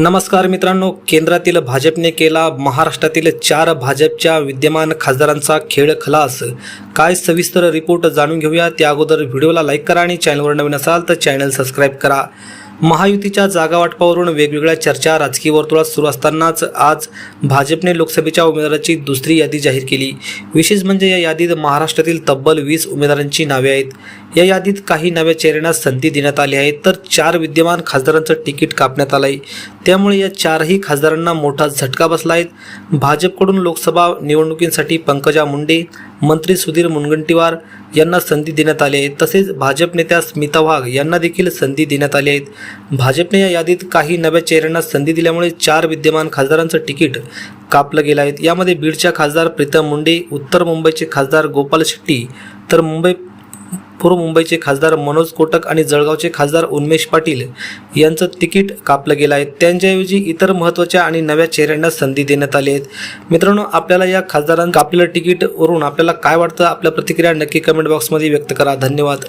नमस्कार मित्रांनो केंद्रातील भाजपने केला महाराष्ट्रातील चार भाजपच्या विद्यमान खासदारांचा खेळ खलास. काय सविस्तर रिपोर्ट जाणून घेऊया त्या अगोदर व्हिडिओला लाईक करा आणि चॅनलवर नवीन असाल तर चॅनल सबस्क्राईब करा. महायुतीच्या जागा वाटपावरून वेगवेगळ्या चर्चा राजकीय वर्तुळात सुरू असतानाच आज भाजपने लोकसभेच्या उमेदवाराची दुसरी यादी जाहीर केली. विशेष म्हणजे या यादीत महाराष्ट्रातील तब्बल वीस उमेदवारांची नावे आहेत. या यादीत काही नव्या चेहऱ्यांना संधी देण्यात आली आहे. तर चार विद्यमान खासदारांचं तिकीट कापण्यात आलं आहे त्यामुळे या चारही खासदारांना मोठा झटका बसला आहे. भाजपकडून लोकसभा निवडणुकींसाठी पंकजा मुंडे मंत्री सुधीर मुनगंटीवार यांना संधी देण्यात आली आहे. तसेच भाजप नेत्या स्मिता वाघ यांना देखील संधी देण्यात आली आहेत भाजपने या यादीत काही नव्या चेहऱ्यांना संधी दिल्यामुळे चार विद्यमान खासदारांचं तिकीट कापलं गेलं आहे. यामध्ये बीडच्या खासदार प्रीतम मुंडे उत्तर मुंबईचे खासदार गोपाल शेट्टी तर मुंबई पूर्व मुंबईचे खासदार मनोज कोटक आणि जळगावचे खासदार उन्मेश पाटील यांचं तिकीट कापलं गेलं आहे. त्यांच्याऐवजी इतर महत्त्वाच्या आणि नव्या चेहऱ्यांना संधी देण्यात आली आहेत मित्रांनो आपल्याला या खासदारांना कापलेलं तिकीटवरून आपल्याला काय वाटतं? आपल्या प्रतिक्रिया नक्की कमेंट बॉक्समध्ये व्यक्त करा. धन्यवाद.